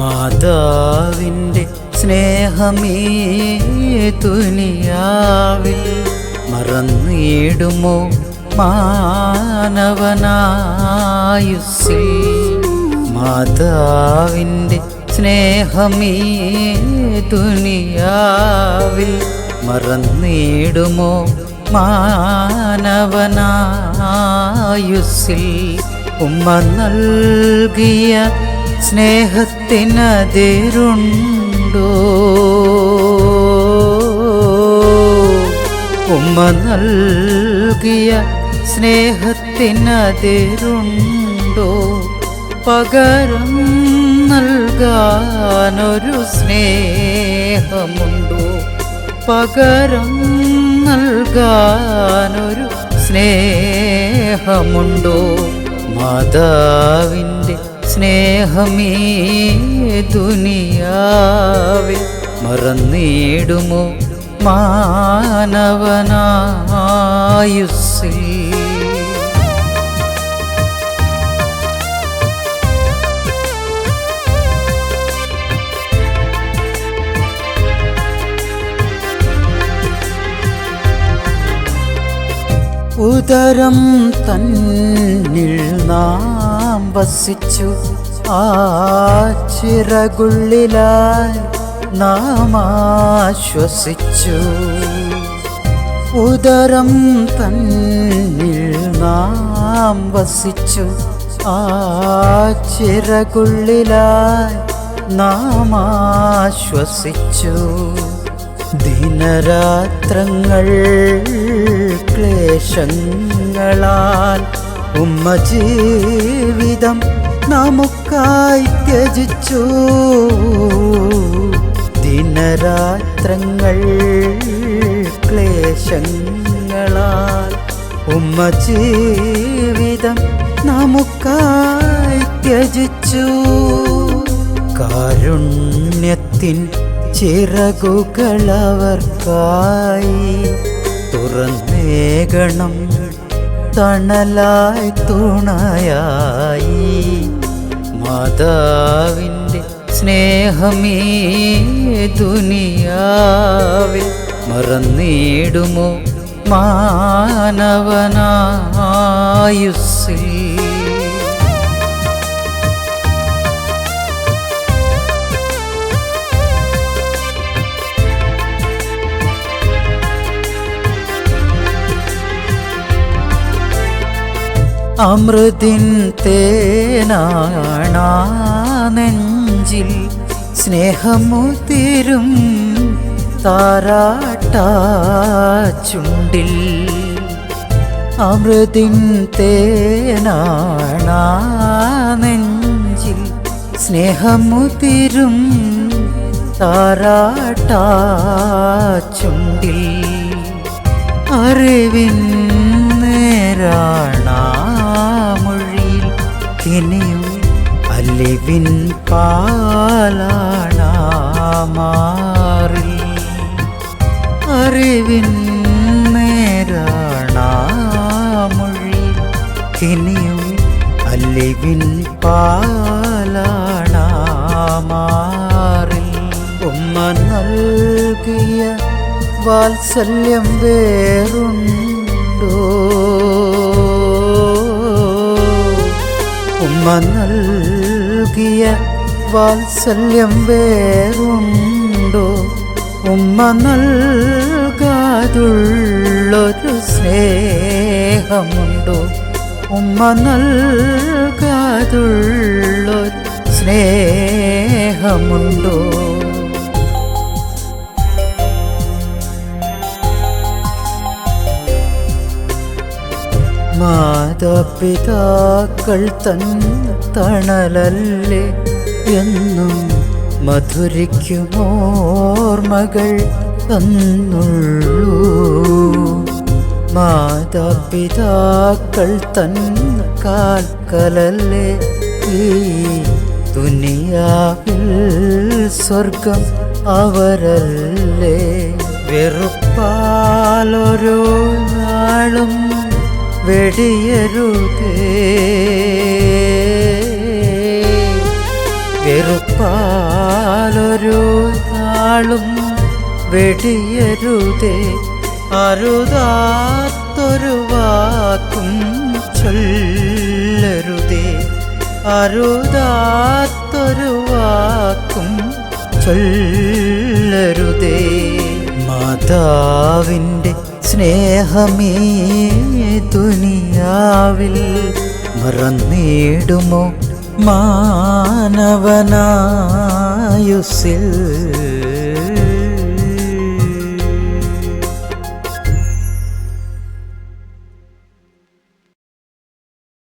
മാതാവിന്റെ സ്നേഹമേ തുനിയാവിൽ മറന്നിടുമോ? മാനവനായുസ്സിൽ മാതാവിന്റെ സ്നേഹമേ തുണിയാവിൽ മറന്നിടുമോ മാനവനായുസിൽ ഉമ്മ നൽകിയ സ്നേഹത്തിനതിരുണ്ടോ? ഉമ്മ നൽകിയ സ്നേഹത്തിനതിരുണ്ടോ? പകരം നൽകാനൊരു സ്നേഹമുണ്ടോ? പകരം നൽകാനൊരു സ്നേഹമുണ്ടോ? മാതാവിന്റെ സ്നേഹമേ ദുനിയാവിൽ മറന്നിടുമോ? മാനവനായുസ്സിൽ ഉദരം തന്നിൽ നാം വസിച്ചു. ആ ചിറകുള്ളിലായി നാം ആശ്വസിച്ചു. ഉദരം തന്നിൽ നാം വസിച്ചു. ആ ചിറകുള്ളിലായി നാം ആശ്വസിച്ചു. ദിനരാത്രങ്ങൾ ക്ലേശങ്ങളാൽ ഉമ്മ ജീവിതം നമുക്കായി ത്യജിച്ചു. ദിനരാത്രങ്ങൾ ക്ലേശങ്ങളാൽ ഉമ്മ ജീവിതം നമുക്കായി ത്യജിച്ചു. കാരുണ്യത്തിൻ ചിറകുകളവർക്കായി തുറന്നേകണം. തണലായി തുണയായി. മാതാവിന്റെ സ്നേഹമേ ദുനിയാവിൽ മറന്നിടുമോ മാനവനായുസ്സിൽ? അമൃതിൻ തേനാണാ നെഞ്ചിൽ സ്നേഹമുതിരും ചുണ്ടിൽ. അമൃതിൻ തേനാണാ നെഞ്ചിൽ സ്നേഹമുതിരും ചുണ്ടിൽ. അറിവിൻ അറിവിൻ നേരാണാമൊഴി ഇനിയും അല്ലിവിൻ പാലാണാമാറിൽ ഉമ്മ നൽകിയ വാത്സല്യം വേറുണ്ടോ? ഉമ്മ നൽകിയ വാത്സല്യം വേറുണ്ടോ? ഉമ്മ നൽകാതുള്ളൊരു സ്നേഹമുണ്ടോ? ഉമ്മ നൽകാതുള്ളൊരു സ്നേഹമുണ്ടോ? മാതാപിതാക്കൾ തൻ തണലല്ലേ? എന്നും മധുരിക്കുമോർമകൾ തന്നുള്ളൂ മാതാപിതാക്കൾ തന്ന കാൽക്കലല്ലേ? ഈ ദുനിയാവിൽ സ്വർഗം അവരല്ലേ? വെറുപ്പാലൊരു നാളും വെടിയരുതേ. വെറുപ്പാലൊരു നാളും വെടിയരുതേ അരുതാത്തൊരു വാക്കും ചൊല്ലരുതേ അരുതാത്തൊരു വാക്കും ചൊല്ലരുതേ. മാതാവിന്റെ സ്നേഹമേ ദുനിയാവിൽ മറന്നിടുമോ മാനവനായുസിൽ